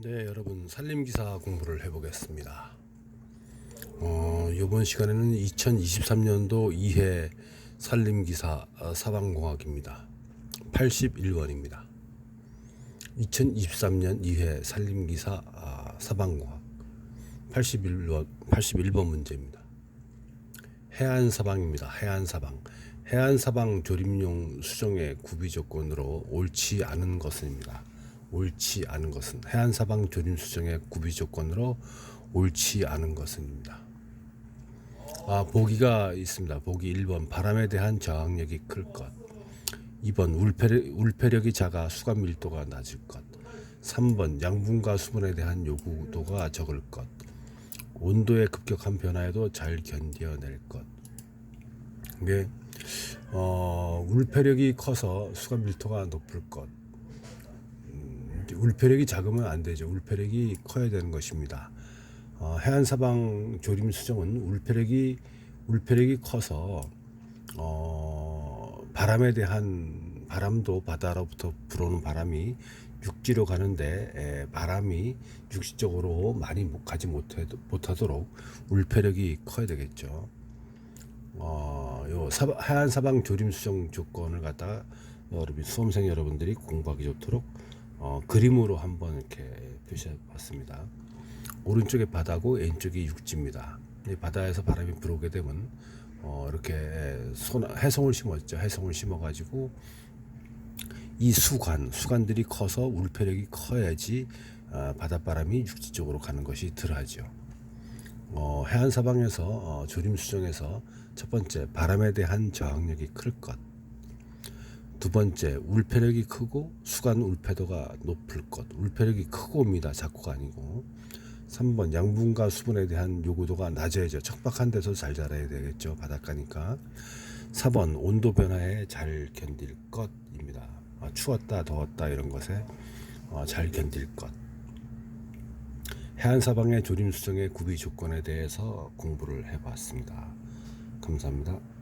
네, 여러분 산림기사 공부를 해보겠습니다. 어, 이번 시간에는 2023년도 2회 산림기사 어, 사방공학입니다. 81번입니다. 2023년 2회 산림기사 아, 사방공학 81번 81번 문제입니다. 해안사방입니다. 해안사방. 해안사방 조림용 수정의 구비 조건으로 옳지 않은 것은입니다. 옳지 않은 것은 해안사방 조림 수정의 구비 조건으로 옳지 않은 것은입니다. 아, 보기가 있습니다. 보기 1번 바람에 대한 저항력이 클 것. 2번 울패력, 울패력이 작아 수감 밀도가 낮을 것. 3번 양분과 수분에 대한 요구도가 적을 것. 온도의 급격한 변화에도 잘 견뎌낼 것. 이게 어, 울패력이 커서 수감 밀도가 높을 것. 울패력이 작으면 안 되죠. 울패력이 커야 되는 것입니다. 어, 해안 사방 조림 수정은 울패력이 울패력이 커서 어, 바람에 대한 바람도 바다로부터 불어오는 바람이 육지로 가는데 에, 바람이 육지 쪽으로 많이 못- 가지 못해, 못하도록 울패력이 커야 되겠죠. 어, 요 사, 하얀 사방 조림 수정 조건을 갖다가 여러분 수험생 여러분들이 공부하기 좋도록 어, 그림으로 한번 이렇게 표시해 봤습니다. 오른쪽에 바다고 왼쪽이 육지입니다. 이 바다에서 바람이 불어오게 되면 어, 이렇게 소, 해송을 심었죠. 해송을 심어가지고 이 수관, 수관들이 커서 울패력이 커야지 어, 바닷바람이 육지 쪽으로 가는 것이 덜하죠. 어, 해안 사방에서 어, 조림 수정에서 첫 번째 바람에 대한 저항력이 클 것. 두 번째 울패력이 크고 수간 울패도가 높을 것. 울패력이 크고입니다. 작고가 아니고. 3번 양분과 수분에 대한 요구도가 낮아야죠. 척박한 데서 잘 자라야 되겠죠. 바닷가니까. 4번 온도 변화에 잘 견딜 것입니다. 아, 추웠다 더웠다 이런 것에 어, 잘 견딜 것. 해안 사방의 조림 수정의 구비 조건에 대해서 공부를 해봤습니다. 감사합니다.